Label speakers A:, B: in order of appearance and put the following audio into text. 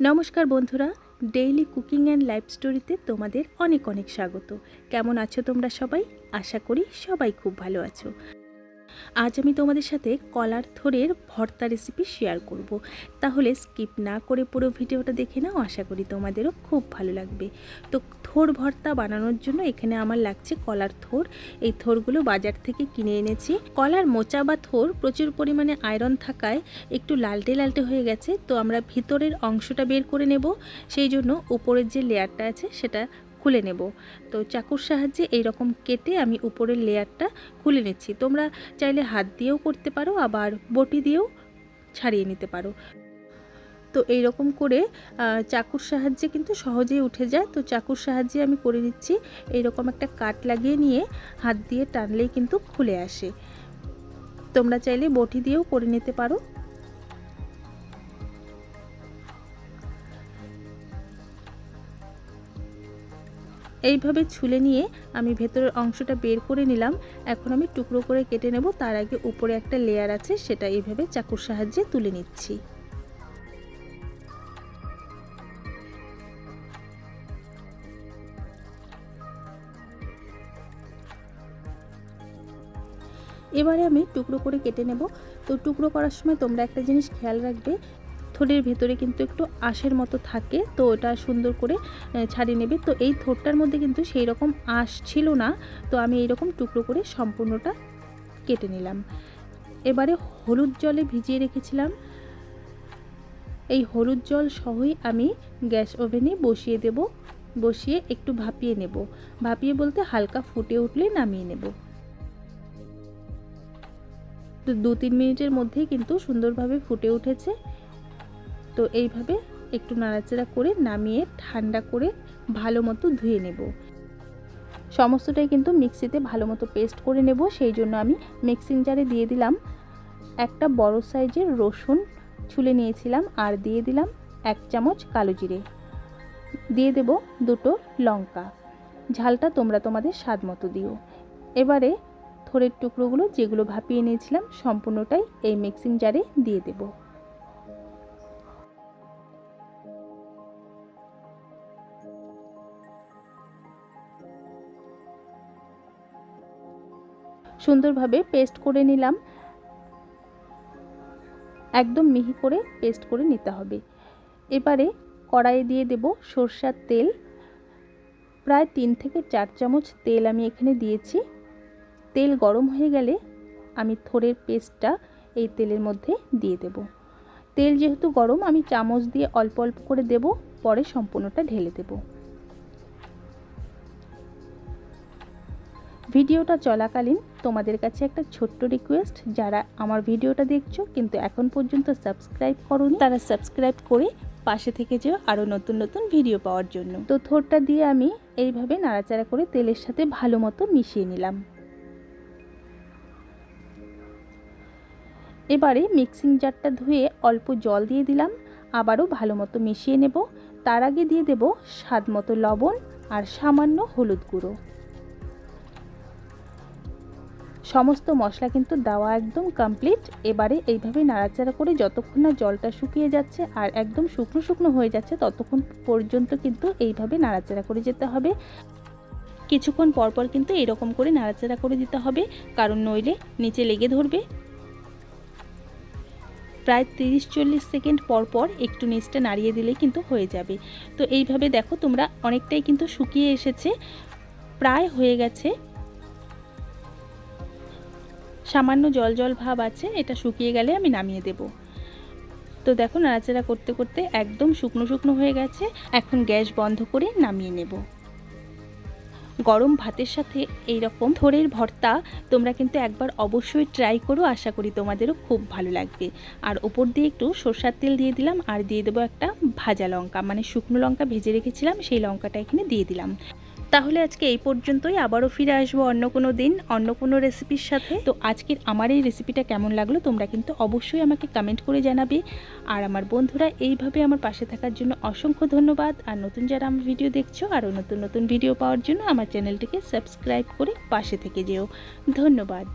A: নমস্কার বন্ধুরা daily cooking and life স্টোরিতে তোমাদের অনেক অনেক স্বাগত। কেমন আছো তোমরা সবাই? আশা করি সবাই খুব ভালো আছো। আজ আমি তোমাদের সাথে কলার থোরের ভর্তা রেসিপি শেয়ার করব। তাহলে স্কিপ না করে পুরো ভিডিওটা দেখে নাও, আশা করি তোমাদেরও খুব ভালো লাগবে। তো থোর ভর্তা বানানোর জন্য এখানে আমার লাগছে কলার থোর। এই থোরগুলো বাজার থেকে কিনে এনেছি। কলার মোচা বা থোর প্রচুর পরিমাণে আয়রন থাকায় একটু লালটে লালটে হয়ে গেছে। তো আমরা ভিতরের অংশটা বের করে নেব। সেই জন্য উপরের যে লেয়ারটা আছে সেটা খুলে নেব। তো চাকুর সাহায্যে এই রকম কেটে আমি উপরের লেয়ারটা খুলে নিচ্ছি। তোমরা চাইলে হাত দিয়েও করতে পারো, আবার বটি দিয়েও ছাড়িয়ে নিতে পারো। তো এই রকম করে চাকুর সাহায্যে কিন্তু সহজেই উঠে যায়। তো চাকুর সাহায্যে আমি করে নিচ্ছি, এইরকম একটা কাট লাগিয়ে নিয়ে হাত দিয়ে টানলেই কিন্তু খুলে আসে। তোমরা চাইলে বটি দিয়েও করে নিতে পারো। এইভাবে ছুলে নিয়ে আমি ভেতরের অংশটা বের করে নিলাম। এখন আমি টুকরো করে কেটে নেব। তার আগে উপরে একটা লেয়ার আছে, সেটা এইভাবে চাকুর সাহায্যে তুলে নিচ্ছি। এবারে আমি টুকরো করে কেটে নেব। তো টুকরো করার সময় তোমরা একটা জিনিস খেয়াল রাখবে থোড়ের ভেতরে কিন্তু একটু আঁশের মতো থাকে, তো ওটা সুন্দর করে ছাড়িয়ে নেবে। তো এই থোরটার মধ্যে কিন্তু সেই রকম আঁশ ছিল না, তো আমি এইরকম টুকরো করে সম্পূর্ণটা কেটে নিলাম। এবারে হলুদ জলে ভিজিয়ে রেখেছিলাম। এই হলুদ জল সহই আমি গ্যাস ওভেনে বসিয়ে দেব, বসিয়ে একটু ভাপিয়ে নেব। ভাপিয়ে বলতে হালকা ফুটে উঠলে নামিয়ে নেব। তো দু তিন মিনিটের মধ্যেই কিন্তু সুন্দরভাবে ফুটে উঠেছে। তো এইভাবে একটু নাড়াচাড়া করে নামিয়ে ঠান্ডা করে ভালো মতো ধুয়ে নেব। সমস্তটাই কিন্তু মিক্সিতে ভালো মতো পেস্ট করে নেব, সেই জন্য আমি মিক্সিং জারে দিয়ে দিলাম একটা বড় সাইজের রসুন ছুলে নিয়েছিলাম আর দিয়ে দিলাম এক চামচ কালো জিরে। দিয়ে দেব দুটো লঙ্কা। ঝালটা তোমরা তোমাদের স্বাদ মতো দিও। এবারে থোড়ের টুকরোগুলো যেগুলো ভাপিয়ে নিয়েছিলাম সম্পূর্ণটাই এই মিক্সিং জারে দিয়ে দেবো। সুন্দরভাবে পেস্ট করে নিলাম। একদম মিহি করে পেস্ট করে নিতে হবে। এবারে কড়াইয়ে দিয়ে দেব সর্ষার তেল। প্রায় তিন থেকে চার চামচ তেল আমি এখানে দিয়েছি। তেল গরম হয়ে গেলে আমি থোড়ের পেস্টটা এই তেলের মধ্যে দিয়ে দেব। তেল যেহেতু গরম, আমি চামচ দিয়ে অল্প অল্প করে দেব, পরে সম্পূর্ণটা ঢেলে দেবো। ভিডিওটা চলাকালীন তোমাদের কাছে একটা ছোট্ট রিকোয়েস্ট যারা আমার ভিডিওটা দেখছ কিন্তু এখন পর্যন্ত সাবস্ক্রাইব করোনি, তারা সাবস্ক্রাইব করে পাশে থেকে যেও আরও নতুন নতুন ভিডিও পাওয়ার জন্য। তো থোরটা দিয়ে আমি এইভাবে নাড়াচাড়া করে তেলের সাথে ভালো মতো মিশিয়ে নিলাম। এবারে মিক্সিং জারটা ধুয়ে অল্প জল দিয়ে দিলাম, আবারও ভালো মতো মিশিয়ে নেব। তার আগে দিয়ে দেব স্বাদ মতো লবণ আর সামান্য হলুদ গুঁড়ো। সমস্ত মশলা কিন্তু দেওয়া একদম কমপ্লিট এবারে এইভাবে নাড়াচাড়া করে যতক্ষণ না জলটা শুকিয়ে যাচ্ছে আর একদম শুকনো শুকনো হয়ে যাচ্ছে, ততক্ষণ পর্যন্ত কিন্তু এইভাবে নাড়াচাড়া করে যেতে হবে। কিছুক্ষণ পরপর কিন্তু এরকম করে নাড়াচাড়া করে দিতে হবে, কারণ নইলে নিচে লেগে ধরবে। প্রায় তিরিশ চল্লিশ সেকেন্ড পর পর একটু নিচটা নাড়িয়ে দিলে কিন্তু হয়ে যাবে। তো এইভাবে দেখো তোমরা অনেকটাই কিন্তু শুকিয়ে এসেছে, প্রায় হয়ে গেছে। সামান্য জল জল ভাব আছে, এটা শুকিয়ে গেলে আমি নামিয়ে দেব। তো দেখো নাড়াচাড়া করতে করতে একদম শুকনো শুকনো হয়ে গেছে, এখন গ্যাস বন্ধ করে নামিয়ে নেব। গরম ভাতের সাথে এই রকম থোড়ের ভর্তা তোমরা কিন্তু একবার অবশ্যই ট্রাই করো, আশা করি তোমাদেরও খুব ভালো লাগবে। আর ওপর দিয়ে একটু সর্ষার তেল দিয়ে দিলাম, আর দিয়ে দেবো একটা ভাজা লঙ্কা। মানে শুকনো লঙ্কা ভেজে রেখেছিলাম, সেই লঙ্কাটা এখানে দিয়ে দিলাম। তাহলে আজকে এই পর্যন্তই। আবারও ফিরে আসব অন্য কোনো দিন, অন্য কোনো রেসিপির সাথে। তো আজকের আমার এই রেসিপিটা কেমন লাগল তোমরা কিন্তু অবশ্যই আমাকে কমেন্ট করে জানাবে। আর আমার বন্ধুরা, এইভাবে আমার পাশে থাকার জন্য অসংখ্য ধন্যবাদ। আর নতুন যারা আমার ভিডিও দেখছ, আরও নতুন নতুন ভিডিও পাওয়ার জন্য আমার চ্যানেলটিকে সাবস্ক্রাইব করে পাশে থেকে যেও। ধন্যবাদ।